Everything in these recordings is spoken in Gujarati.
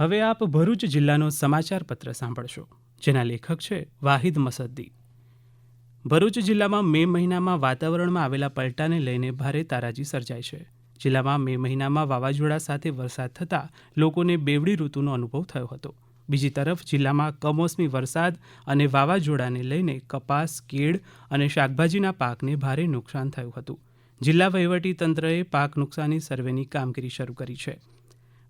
હવે આપ ભરૂચ જિલ્લાનો સમાચાર પત્ર સાંભળશો, જેના લેખક છે વાહિદ મસદ્દી. ભરૂચ જિલ્લામાં મે મહિનામાં વાતાવરણમાં આવેલા પલટાને લઈને ભારે તારાજી સર્જાઈ છે. જિલ્લામાં મે મહિનામાં વાવાઝોડા સાથે વરસાદ થતાં લોકોને બેવડી ઋતુનો અનુભવ થયો હતો. બીજી તરફ જિલ્લામાં કમોસમી વરસાદ અને વાવાઝોડાને લઈને કપાસ, કેળ અને શાકભાજીના પાકને ભારે નુકસાન થયું હતું. જિલ્લા વહીવટી તંત્રએ પાક નુકસાની સર્વેની કામગીરી શરૂ કરી છે.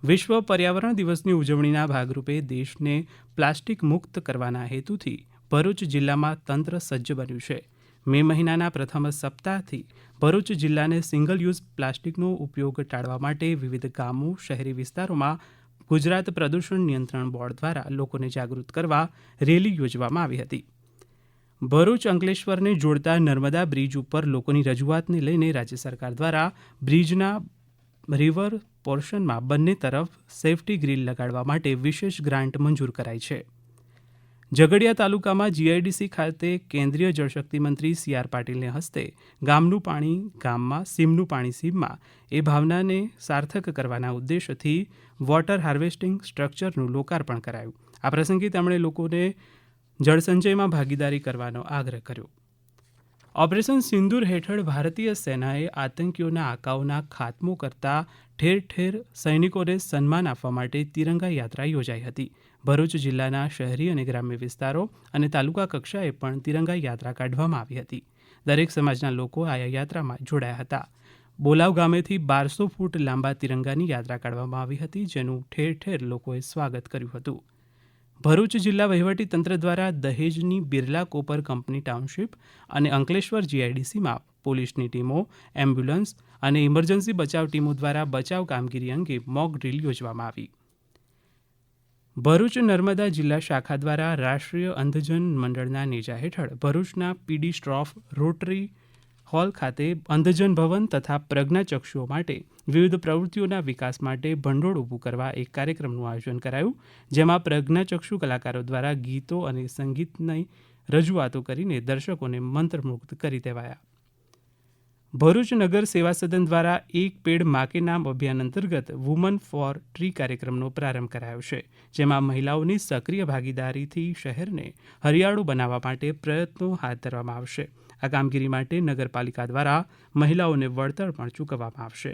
વિશ્વ પર્યાવરણ દિવસની ઉજવણીના ભાગરૂપે દેશને પ્લાસ્ટિક મુક્ત કરવાના હેતુથી ભરૂચ જિલ્લામાં તંત્ર સજ્જ બન્યું છે. મે મહિનાના પ્રથમ સપ્તાહથી ભરૂચ જિલ્લાને સિંગલ યુઝ પ્લાસ્ટિકનો ઉપયોગ ટાળવા માટે વિવિધ ગામો, શહેરી વિસ્તારોમાં ગુજરાત પ્રદૂષણ નિયંત્રણ બોર્ડ દ્વારા લોકોને જાગૃત કરવા રેલી યોજવામાં આવી હતી. ભરૂચ અંકલેશ્વરને જોડતા નર્મદા બ્રિજ ઉપર લોકોની રજૂઆતને લઈને રાજ્ય સરકાર દ્વારા બ્રિજના રિવર પોર્શનમાં બંને તરફ સેફટી ગ્રીલ લગાડવા માટે વિશેષ ગ્રાન્ટ મંજૂર કરાઈ છે. ઝઘડિયા તાલુકામાં જીઆઈડીસી ખાતે કેન્દ્રીય જળશક્તિ મંત્રી સી આર પાટીલને હસ્તે ગામનું પાણી ગામમાં, સીમનું પાણી સીમમાં એ ભાવનાને સાર્થક કરવાના ઉદ્દેશથી વોટર હાર્વેસ્ટિંગ સ્ટ્રક્ચરનું લોકાર્પણ કરાયું. આ પ્રસંગે તેમણે લોકોને જળસંચયમાં ભાગીદારી કરવાનો આગ્રહ કર્યો. ઓપરેશન સિંદૂર હેઠળ ભારતીય સેનાએ આતંકીઓના આકાઓના ખાત્મો કરતા ઠેર ઠેર સૈનિકોને સન્માન આપવા માટે તિરંગા યાત્રા યોજાઈ હતી. ભરૂચ જિલ્લાના શહેરી અને ગ્રામ્ય વિસ્તારો અને તાલુકા કક્ષાએ પણ તિરંગા યાત્રા કાઢવામાં આવી હતી. દરેક સમાજના લોકો આ યાત્રામાં જોડાયા હતા. બોલાવ ગામેથી બારસો ફૂટ લાંબા તિરંગાની યાત્રા કાઢવામાં આવી હતી, જેનું ઠેર ઠેર લોકોએ સ્વાગત કર્યું હતું. ભરૂચ જિલ્લા વહીવટી તંત્ર દ્વારા દહેજની બિરલા કોપર કંપની ટાઉનશીપ અને અંકલેશ્વર જીઆઈડીસીમાં પોલીસની ટીમો, એમ્બ્યુલન્સ અને ઇમરજન્સી બચાવ ટીમો દ્વારા બચાવ કામગીરી અંગે મોક ડ્રીલ યોજવામાં આવી. ભરૂચ નર્મદા જિલ્લા શાખા દ્વારા રાષ્ટ્રીય અંધજન મંડળના નેજા હેઠળ ભરૂચના પીડી સ્ટ્રોફ રોટરી હોલ ખાતે અંધજન ભવન તથા પ્રજ્ઞાચક્ષુઓ માટે વિવિધ પ્રવૃત્તિઓના વિકાસ માટે ભંડોળ ઊભું કરવા એક કાર્યક્રમનું આયોજન કરાયું, જેમાં પ્રજ્ઞાચક્ષુ કલાકારો દ્વારા ગીતો અને સંગીતની રજૂઆતો કરીને દર્શકોને મંત્રમુગ્ધ કરી દેવાયા. ભરૂચ નગર સેવા સદન દ્વારા એક પેડ માકે નામ અભિયાન અંતર્ગત વુમન ફોર ટ્રી કાર્યક્રમનો પ્રારંભ કરાયો છે, જેમાં મહિલાઓની સક્રિય ભાગીદારીથી શહેરને હરિયાળું બનાવવા માટે પ્રયત્નો હાથ ધરવામાં આવશે. આ કામગીરી માટે નગરપાલિકા દ્વારા મહિલાઓને વળતર પણ ચૂકવવામાં આવશે.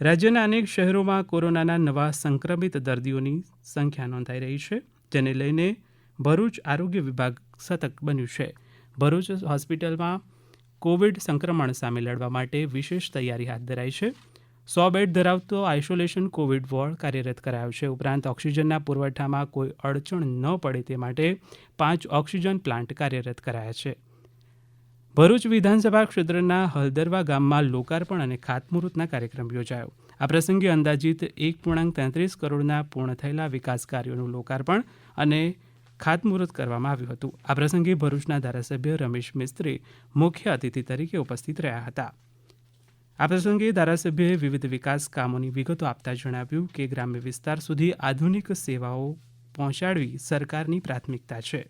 રાજ્યના અનેક શહેરોમાં કોરોનાના નવા સંક્રમિત દર્દીઓની સંખ્યા નોંધાઈ રહી છે, જેને લઈને ભરૂચ આરોગ્ય વિભાગ સતર્ક બન્યું છે. ભરૂચ હોસ્પિટલમાં કોવિડ સંક્રમણ સામે લડવા માટે વિશેષ તૈયારી હાથ ધરાઈ છે. સો બેડ ધરાવતો આઇસોલેશન કોવિડ વોર્ડ કાર્યરત કરાયો છે. ઉપરાંત ઓક્સિજનના પુરવઠામાં કોઈ અડચણ ન પડે તે માટે પાંચ ઓક્સિજન પ્લાન્ટ કાર્યરત કરાયા છે. ભરૂચ વિધાનસભા ક્ષેત્રના હલદરવા ગામમાં લોકાર્પણ અને ખાતમુહૂર્તના કાર્યક્રમ યોજાયો. આ પ્રસંગે અંદાજિત એક પૂર્ણાંક તેત્રીસ કરોડના પૂર્ણ થયેલા વિકાસ કાર્યોનું લોકાર્પણ અને ખાતમુહૂર્ત કરવામાં આવ્યું હતું. આ પ્રસંગે ભરૂચના ધારાસભ્ય રમેશ મિસ્ત્રી મુખ્ય અતિથિ તરીકે ઉપસ્થિત રહ્યા હતા. આ પ્રસંગે ધારાસભ્યએ વિવિધ વિકાસ કામોની વિગતો આપતા જણાવ્યું કે ગ્રામ્ય વિસ્તાર સુધી આધુનિક સેવાઓ પહોંચાડવી સરકારની પ્રાથમિકતા છે.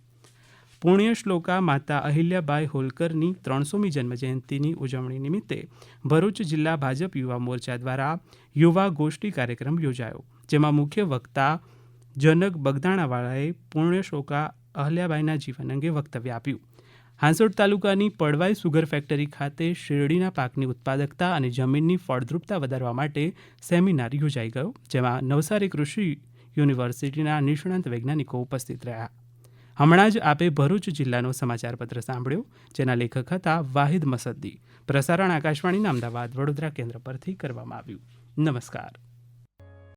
પુણ્ય શ્લોકા માતા અહિલ્યાબાઈ હોલકરની ત્રણસોમી જન્મજયંતિની ઉજવણી નિમિત્તે ભરૂચ જિલ્લા ભાજપ યુવા મોરચા દ્વારા યુવા ગોષ્ઠી કાર્યક્રમ યોજાયો, જેમાં મુખ્ય વક્તા જનક બગદાણાવાળાએ પૂર્ણશોકા અહલ્યાબાઈના જીવન અંગે વક્તવ્ય આપ્યું. હાંસોડ તાલુકાની પડવાઈ સુગર ફેક્ટરી ખાતે શેરડીના પાકની ઉત્પાદકતા અને જમીનની ફળદ્રુપતા વધારવા માટે સેમિનાર યોજાઈ ગયો, જેમાં નવસારી કૃષિ યુનિવર્સિટીના નિષ્ણાંત વૈજ્ઞાનિકો ઉપસ્થિત રહ્યા. હમણાં જ આપે ભરૂચ જિલ્લાનો સમાચારપત્ર સાંભળ્યો, જેના લેખક હતા વાહિદ મસદ્દી. પ્રસારણ આકાશવાણીના અમદાવાદ વડોદરા કેન્દ્ર પરથી કરવામાં આવ્યું. નમસ્કાર.